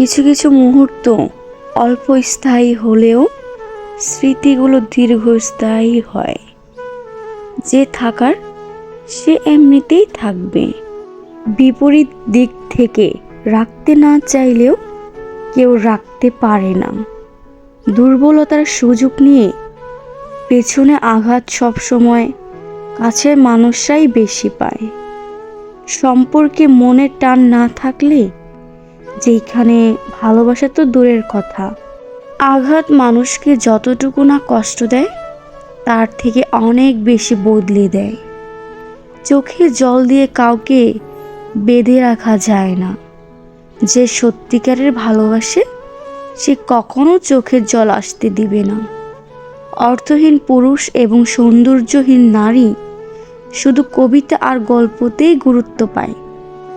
কিছু কিছু মুহূর্ত অল্প স্থায়ী হলেও স্মৃতিগুলো দীর্ঘস্থায়ী হয়। যে থাকার, সে এমনিতেই থাকবে। বিপরীত দিক থেকে রাখতে না চাইলেও কেউ রাখতে পারে না। দুর্বলতার সুযোগ নিয়ে পেছনে আঘাত সবসময় কাছের মানুষরাই বেশি পায়। সম্পর্কে মনের টান না থাকলে যেখানে ভালোবাসা তো দূরের কথা। আঘাত মানুষকে যতটুকু না কষ্ট দেয়, তার থেকে অনেক বেশি বদলে দেয়। চোখে জল দিয়ে কাউকে বেঁধে রাখা যায় না। যে সত্যিকারের ভালোবাসে, সে কখনো চোখের জল আসতে দিবে না। অর্থহীন পুরুষ এবং সৌন্দর্যহীন নারী শুধু কবিতা আর গল্পতেই গুরুত্ব পায়।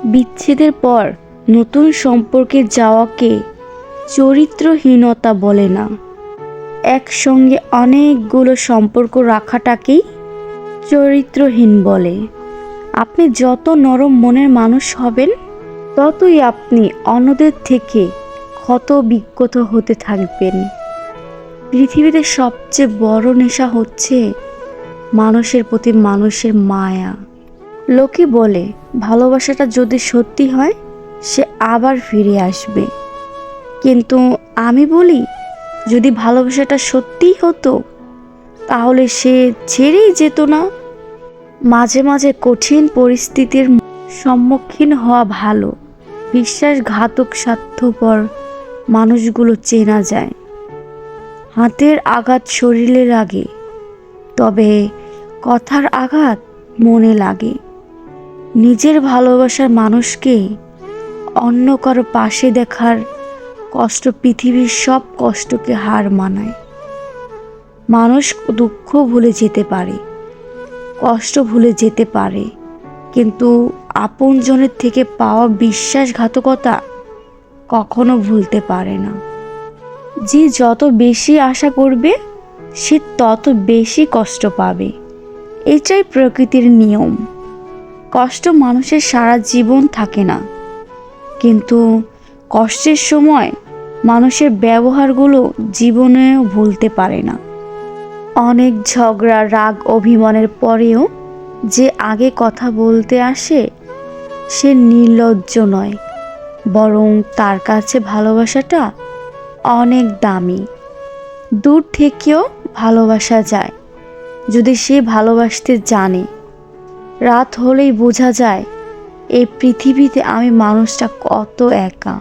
বিচ্ছেদের পর নতুন সম্পর্কে যাওয়াকে চরিত্রহীনতা বলে না। একসঙ্গে অনেকগুলো সম্পর্ক রাখাটাকেই চরিত্রহীন বলে। আপনি যত নরম মনের মানুষ হবেন, ততই আপনি অন্যদের থেকে ক্ষত বিক্ষত হতে থাকবেন। পৃথিবীতে সবচেয়ে বড় নেশা হচ্ছে মানুষের প্রতি মানুষের মায়া। লোকে বলে, ভালোবাসাটা যদি সত্যি হয় সে আবার ফিরে আসবে। কিন্তু আমি বলি, যদি ভালোবাসাটা সত্যিই হতো, তাহলে সে ছেড়েই যেত না। মাঝে মাঝে কঠিন পরিস্থিতির সম্মুখীন হওয়া ভালো। বিশ্বাসঘাতক স্বার্থপর মানুষগুলো চেনা যায়। হাতের আঘাত শরীরে লাগে, তবে কথার আঘাত মনে লাগে। নিজের ভালোবাসার মানুষকে অন্য কারও পাশে দেখার কষ্ট পৃথিবীর সব কষ্টকে হার মানায়। মানুষ দুঃখ ভুলে যেতে পারে, কষ্ট ভুলে যেতে পারে, কিন্তু আপনজনের থেকে পাওয়া বিশ্বাসঘাতকতা কখনো ভুলতে পারে না। যে যত বেশি আশা করবে, সে তত বেশি কষ্ট পাবে। এটাই প্রকৃতির নিয়ম। কষ্ট মানুষের সারা জীবন থাকে না। কিন্তু কষ্টের সময় মানুষের ব্যবহারগুলো জীবনেও ভুলতে পারে না। অনেক ঝগড়া, রাগ, অভিমানের পরেও যে আগে কথা বলতে আসে, সে নির্লজ্জ নয়। বরং তার কাছে ভালোবাসাটা অনেক দামি। দূর থেকেও ভালোবাসা যায়। যদি সে ভালোবাসতে জানে, রাত হলেই বোঝা যায় এই পৃথিবীতে আমি মানুষটা কত একা।